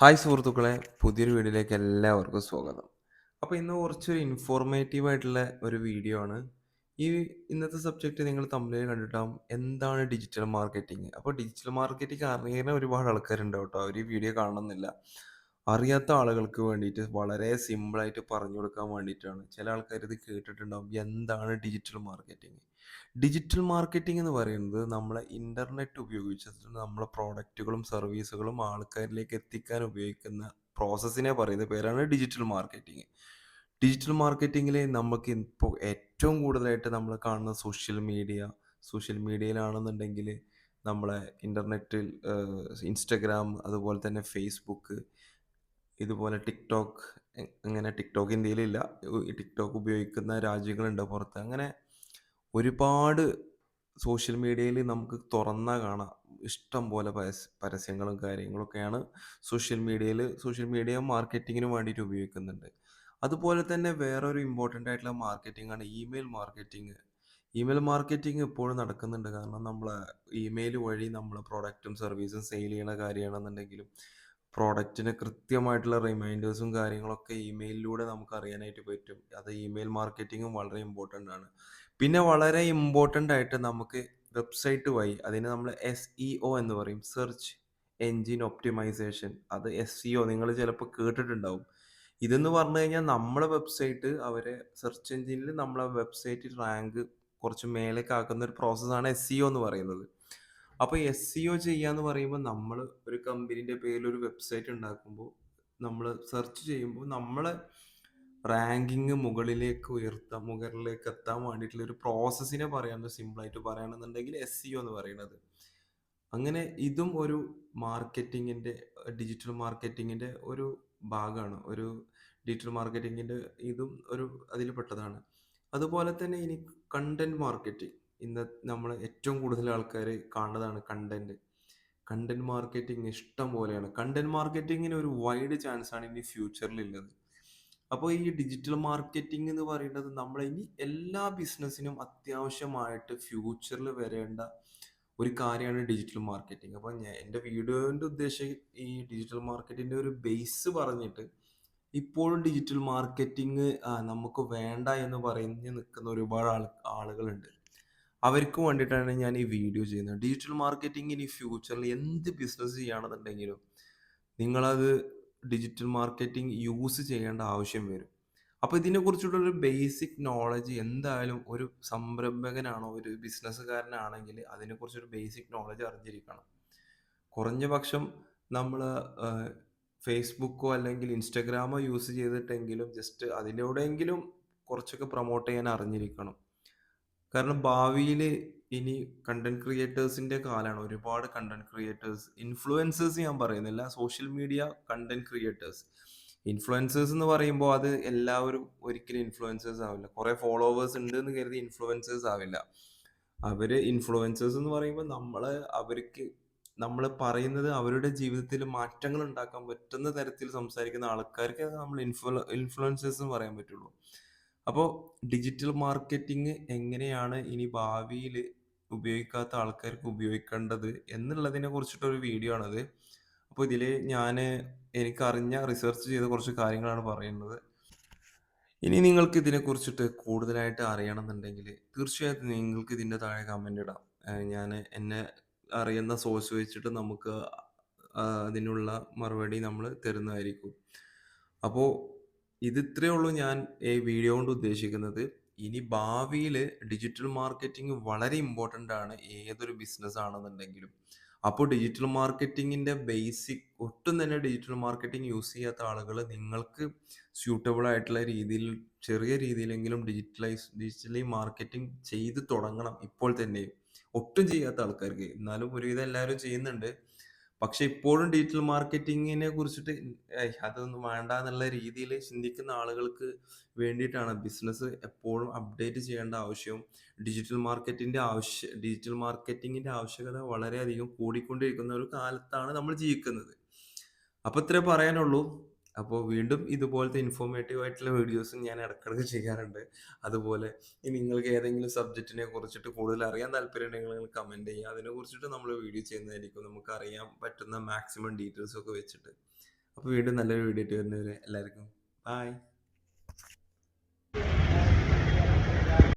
Hi സുഹൃത്തുക്കളെ പുതിയൊരു വീഡിയോയിലേക്ക് എല്ലാവർക്കും സ്വാഗതം. അപ്പോൾ ഇന്ന് കുറച്ചൊരു ഇൻഫോർമേറ്റീവ് ആയിട്ടുള്ള ഒരു വീഡിയോ ആണ്. ഈ ഇന്നത്തെ സബ്ജക്റ്റ് നിങ്ങൾ തമ്മിൽ കണ്ടിട്ടാവും എന്താണ് ഡിജിറ്റൽ മാർക്കറ്റിംഗ് അപ്പോൾ ഡിജിറ്റൽ മാർക്കറ്റിംഗ് അറിയുന്ന ഒരുപാട് ആൾക്കാരുണ്ട് കേട്ടോ. അവർ ഈ വീഡിയോ കാണണമെന്നില്ല. അറിയാത്ത ആളുകൾക്ക് വേണ്ടിയിട്ട് വളരെ സിമ്പിളായിട്ട് പറഞ്ഞു കൊടുക്കാൻ വേണ്ടിയിട്ടാണ്. ചില ആൾക്കാർ ഇത് കേട്ടിട്ടുണ്ടാവും എന്താണ് ഡിജിറ്റൽ മാർക്കറ്റിംഗ് ഡിജിറ്റൽ മാർക്കറ്റിംഗ് എന്ന് പറയുന്നത് നമ്മളെ ഇന്റർനെറ്റ് ഉപയോഗിച്ചിട്ട് നമ്മളെ പ്രോഡക്റ്റുകളും സർവീസുകളും ആൾക്കാരിലേക്ക് എത്തിക്കാൻ ഉപയോഗിക്കുന്ന പ്രോസസ്സിനെ പറയുന്ന പേരാണ് ഡിജിറ്റൽ മാർക്കറ്റിംഗ് ഡിജിറ്റൽ മാർക്കറ്റിങ്ങിൽ നമുക്ക് ഇപ്പോൾ ഏറ്റവും കൂടുതലായിട്ട് നമ്മൾ കാണുന്ന സോഷ്യൽ മീഡിയ സോഷ്യൽ മീഡിയയിലാണെന്നുണ്ടെങ്കിൽ നമ്മളെ ഇന്റർനെറ്റിൽ ഇൻസ്റ്റഗ്രാം അതുപോലെ തന്നെ ഫേസ്ബുക്ക് ഇതുപോലെ ടിക്ടോക്ക് അങ്ങനെ ടിക്ടോക്ക് ഇന്ത്യയിലില്ല. ടിക്ടോക്ക് ഉപയോഗിക്കുന്ന രാജ്യങ്ങളുണ്ട് പുറത്ത്. അങ്ങനെ ഒരുപാട് സോഷ്യൽ മീഡിയയിൽ നമുക്ക് തുറന്നാൽ കാണാം. ഇഷ്ടം പോലെ പരസ് പരസ്യങ്ങളും കാര്യങ്ങളൊക്കെയാണ് സോഷ്യൽ മീഡിയയിൽ സോഷ്യൽ മീഡിയ മാർക്കറ്റിങ്ങിന് വേണ്ടിയിട്ട് ഉപയോഗിക്കുന്നുണ്ട്. അതുപോലെ തന്നെ വേറൊരു ഇമ്പോർട്ടന്റ് ആയിട്ടുള്ള മാർക്കറ്റിംഗ് ആണ് ഇമെയിൽ മാർക്കറ്റിംഗ് ഇമെയിൽ മാർക്കറ്റിംഗ് ഇപ്പോഴും നടക്കുന്നുണ്ട്. കാരണം നമ്മൾ ഇമെയിൽ വഴി നമ്മൾ പ്രൊഡക്റ്റും സർവീസും സെയിൽ ചെയ്യണ കാര്യമാണെന്നുണ്ടെങ്കിലും പ്രോഡക്റ്റിന് കൃത്യമായിട്ടുള്ള റിമൈൻഡേഴ്സും കാര്യങ്ങളൊക്കെ ഇമെയിലിലൂടെ നമുക്ക് അറിയാനായിട്ട് പറ്റും. അത് ഇമെയിൽ മാർക്കറ്റിങ്ങും വളരെ ഇമ്പോർട്ടന്റ് ആണ്. പിന്നെ വളരെ ഇമ്പോർട്ടന്റ് ആയിട്ട് നമുക്ക് വെബ്സൈറ്റ് വഴി അതിന് നമ്മൾ എസ് ഇ ഒ എന്ന് പറയും. സെർച്ച് എൻജിൻ ഒപ്റ്റിമൈസേഷൻ അത് എസ് ഇ ഒ നിങ്ങൾ ചിലപ്പോൾ കേട്ടിട്ടുണ്ടാവും. ഇതെന്ന് പറഞ്ഞു കഴിഞ്ഞാൽ നമ്മളെ വെബ്സൈറ്റ് അവരെ സെർച്ച് എഞ്ചിനിൽ നമ്മളെ വെബ്സൈറ്റ് റാങ്ക് കുറച്ച് മേലേക്ക് ആക്കുന്ന ഒരു പ്രോസസ്സാണ് എസ് ഇ ഒ എന്ന് പറയുന്നത്. അപ്പോൾ എസ് സി ഒ ചെയ്യാന്ന് പറയുമ്പോൾ നമ്മൾ ഒരു കമ്പനീന്റെ പേരിൽ ഒരു വെബ്സൈറ്റ് ഉണ്ടാക്കുമ്പോൾ നമ്മൾ സെർച്ച് ചെയ്യുമ്പോൾ നമ്മളെ റാങ്കിങ് മുകളിലേക്ക് ഉയർത്താൻ മുകളിലേക്ക് എത്താൻ വേണ്ടിയിട്ടുള്ള ഒരു പ്രോസസ്സിനെ പറയാമെന്ന് സിമ്പിളായിട്ട് പറയുകയാണെന്നുണ്ടെങ്കിൽ എസ് സി ഒ എന്ന് പറയുന്നത്. അങ്ങനെ ഇതും ഒരു മാർക്കറ്റിങ്ങിന്റെ ഡിജിറ്റൽ മാർക്കറ്റിങ്ങിന്റെ ഒരു ഭാഗമാണ്. ഒരു ഡിജിറ്റൽ മാർക്കറ്റിങ്ങിന്റെ ഇതും ഒരു അതിൽ പെട്ടതാണ് അതുപോലെ തന്നെ ഇനി കണ്ടന്റ് മാർക്കറ്റിംഗ് ഇന്ന് നമ്മൾ ഏറ്റവും കൂടുതൽ ആൾക്കാർ കാണുന്നതാണ് കണ്ടന്റ് കണ്ടന്റ് മാർക്കറ്റിംഗ് ഇഷ്ടം പോലെയാണ്. കണ്ടന്റ് മാർക്കറ്റിങ്ങിന് ഒരു വൈഡ് ചാൻസ് ആണ് ഇനി ഫ്യൂച്ചറിൽ ഉള്ളത് അപ്പോൾ ഈ ഡിജിറ്റൽ മാർക്കറ്റിംഗ് എന്ന് പറയുന്നത് നമ്മൾ ഇനി എല്ലാ ബിസിനസ്സിനും അത്യാവശ്യമായിട്ട് ഫ്യൂച്ചറിൽ വരേണ്ട ഒരു കാര്യമാണ് ഡിജിറ്റൽ മാർക്കറ്റിംഗ് അപ്പോൾ ഞാൻ എന്റെ വീഡിയോന്റെ ഉദ്ദേശം ഈ ഡിജിറ്റൽ മാർക്കറ്റിന്റെ ഒരു ബേസ് പറഞ്ഞിട്ട് ഇപ്പോഴും ഡിജിറ്റൽ മാർക്കറ്റിംഗ് നമുക്ക് വേണ്ട എന്ന് പറഞ്ഞ് നിൽക്കുന്ന ഒരുപാട് ആൾ ആളുകളുണ്ട്. അവർക്ക് വേണ്ടിയിട്ടാണ് ഞാൻ ഈ വീഡിയോ ചെയ്യുന്നത്. ഡിജിറ്റൽ മാർക്കറ്റിംഗ് ഇനി ഫ്യൂച്ചറിൽ എന്ത് ബിസിനസ് ചെയ്യുകയാണെന്നുണ്ടെങ്കിലും നിങ്ങളത് ഡിജിറ്റൽ മാർക്കറ്റിംഗ് യൂസ് ചെയ്യേണ്ട ആവശ്യം വരും. അപ്പോൾ ഇതിനെക്കുറിച്ചുള്ള ഒരു ബേസിക് നോളജ് എന്തായാലും ഒരു സംരംഭകനാണോ ഒരു ബിസിനസ്സുകാരനാണെങ്കിൽ അതിനെക്കുറിച്ചൊരു ബേസിക് നോളജ് അറിഞ്ഞിരിക്കണം. കുറഞ്ഞ പക്ഷം നമ്മൾ ഫേസ്ബുക്കോ അല്ലെങ്കിൽ ഇൻസ്റ്റഗ്രാമോ യൂസ് ചെയ്തിട്ടെങ്കിലും ജസ്റ്റ് അതിലൂടെയെങ്കിലും കുറച്ചൊക്കെ പ്രൊമോട്ട് ചെയ്യാൻ അറിഞ്ഞിരിക്കണം. കാരണം ഭാവിയിൽ ഇനി കണ്ടന്റ് ക്രിയേറ്റേഴ്സിന്റെ കാലമാണ് ഒരുപാട് കണ്ടന്റ് ക്രിയേറ്റേഴ്സ് ഇൻഫ്ലുവൻസേഴ്സ് ഞാൻ പറയുന്നില്ല social media content creators influencers എന്ന് പറയുമ്പോൾ അത് എല്ലാവരും ഒരിക്കലും ഇൻഫ്ലുവൻസേഴ്സ് ആവില്ല. കുറെ ഫോളോവേഴ്സ് ഉണ്ട് എന്ന് കരുതി ഇൻഫ്ലുവൻസേഴ്സ് ആവില്ല. അവർ ഇൻഫ്ലുവൻസേഴ്സ് എന്ന് പറയുമ്പോൾ നമ്മൾ അവർക്ക് നമ്മൾ പറയുന്നത് അവരുടെ ജീവിതത്തിൽ മാറ്റങ്ങൾ ഉണ്ടാക്കാൻ പറ്റുന്ന തരത്തിൽ സംസാരിക്കുന്ന ആൾക്കാർക്ക് നമ്മൾ ഇൻഫ്ലു ഇൻഫ്ലുവൻസേഴ്സ് എന്ന് പറയാൻ പറ്റുള്ളൂ. അപ്പോൾ ഡിജിറ്റൽ മാർക്കറ്റിംഗ് എങ്ങനെയാണ് ഇനി ഭാവിയിൽ ഉപയോഗിക്കാത്ത ആൾക്കാർക്ക് ഉപയോഗിക്കേണ്ടത് എന്നുള്ളതിനെ കുറിച്ചിട്ടൊരു വീഡിയോ ആണത്. അപ്പോൾ ഇതിൽ ഞാൻ എനിക്കറിഞ്ഞ റിസർച്ച് ചെയ്ത കുറച്ച് കാര്യങ്ങളാണ് പറയുന്നത്. ഇനി നിങ്ങൾക്ക് ഇതിനെക്കുറിച്ചിട്ട് കൂടുതലായിട്ട് അറിയണമെന്നുണ്ടെങ്കിൽ തീർച്ചയായിട്ടും നിങ്ങൾക്ക് ഇതിന്റെ താഴെ കമന്റ് ഇടാം. ഞാൻ എന്നെ അറിയുന്ന സോഴ്സ് വെച്ചിട്ട് നമുക്ക് അതിനുള്ള മറുപടി നമ്മൾ തരുന്നതായിരിക്കും. അപ്പോൾ ഇത് ഇത്രയേ ഉള്ളൂ ഞാൻ ഈ വീഡിയോ കൊണ്ട് ഉദ്ദേശിക്കുന്നത്. ഇനി ഭാവിയിൽ ഡിജിറ്റൽ മാർക്കറ്റിംഗ് വളരെ ഇമ്പോർട്ടന്റ് ആണ് ഏതൊരു ബിസിനസ് ആണെന്നുണ്ടെങ്കിലും. അപ്പോൾ ഡിജിറ്റൽ മാർക്കറ്റിങ്ങിന്റെ ബേസിക് ഒട്ടും തന്നെ ഡിജിറ്റൽ മാർക്കറ്റിംഗ് യൂസ് ചെയ്യാത്ത ആളുകൾ നിങ്ങൾക്ക് സ്യൂട്ടബിൾ ആയിട്ടുള്ള രീതിയിൽ ചെറിയ രീതിയിലെങ്കിലും ഡിജിറ്റലൈസ് ഡിജിറ്റലി മാർക്കറ്റിംഗ് ചെയ്ത് തുടങ്ങണം ഇപ്പോൾ തന്നെ. ഒട്ടും ചെയ്യാത്ത ആൾക്കാർക്ക്. എന്നാലും ഒരുവിധം എല്ലാവരും ചെയ്യുന്നുണ്ട്. പക്ഷെ ഇപ്പോഴും ഡിജിറ്റൽ മാർക്കറ്റിങ്ങിനെ കുറിച്ചിട്ട് അതൊന്നും വേണ്ട എന്നുള്ള രീതിയിൽ ചിന്തിക്കുന്ന ആളുകൾക്ക് വേണ്ടിയിട്ടാണ് ബിസിനസ് എപ്പോഴും അപ്ഡേറ്റ് ചെയ്യേണ്ട ആവശ്യവും. ഡിജിറ്റൽ മാർക്കറ്റിന്റെ ആവശ്യ ഡിജിറ്റൽ മാർക്കറ്റിങ്ങിന്റെ ആവശ്യകത വളരെയധികം കൂടിക്കൊണ്ടിരിക്കുന്ന ഒരു കാലത്താണ് നമ്മൾ ജീവിക്കുന്നത്. അപ്പോൾ ഇത്രേ പറയാനുള്ളൂ അപ്പോൾ വീണ്ടും ഇതുപോലത്തെ ഇൻഫോർമേറ്റീവ് ആയിട്ടുള്ള വീഡിയോസും ഞാൻ ഇടക്കിടക്ക് ചെയ്യാറുണ്ട്. അതുപോലെ ഇനി നിങ്ങൾക്ക് ഏതെങ്കിലും സബ്ജക്റ്റിനെ കുറിച്ചിട്ട് കൂടുതൽ അറിയാൻ താല്പര്യമുണ്ടെങ്കിൽ നിങ്ങൾ കമന്റ് ചെയ്യുക. അതിനെ കുറിച്ചിട്ട് നമ്മൾ വീഡിയോ ചെയ്യുന്നതായിരിക്കും നമുക്ക് അറിയാൻ പറ്റുന്ന മാക്സിമം ഡീറ്റെയിൽസ് ഒക്കെ വെച്ചിട്ട്. അപ്പോൾ വീണ്ടും നല്ലൊരു വീഡിയോ ആയിട്ട് വരുന്നവരെ എല്ലാവർക്കും ബൈ